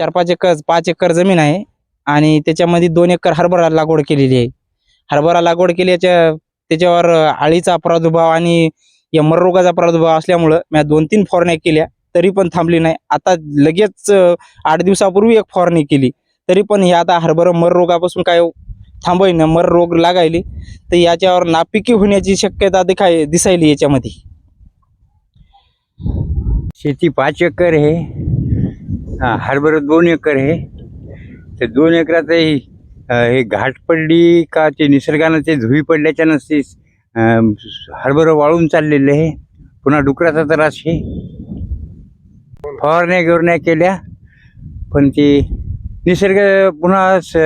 चार पाच एकर पाच एकर जमीन आहे आणि त्याच्यामध्ये दोन एकर हरभरा लागवड केलेली आहे. हरभरा लागवड केल्याच्या त्याच्यावर आळीचा प्रादुर्भाव आणि या मररोगाचा प्रादुर्भाव असल्यामुळं मी दोन तीन फवारण्या केल्या तरी पण थांबली नाही. आता लगेच आठ दिवसापूर्वी एक फवारणी केली तरी पण हे आता हरभरा मर रोगापासून काय ना मर रोग लागायली तर याच्यावर नापिकी होण्याची शक्यता दिखाय दिसायली याच्यामध्ये. शेती पाच एकर आहे. हा, हरभरा दोन एकर आहे. ते दोन एकरात हे हे घाट पडली का ते निसर्गानं ते धुळी पडल्याच्या नसते हरभरं वाळून चाललेले आहे. पुन्हा डुकराचा त्रास आहे. फवारण्या गिरण्या केल्या पण ते निसर्ग पुन्हा स-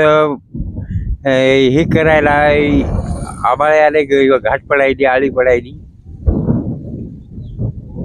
हे करायला आबाळे आले घाट पडायली आळी पडायली.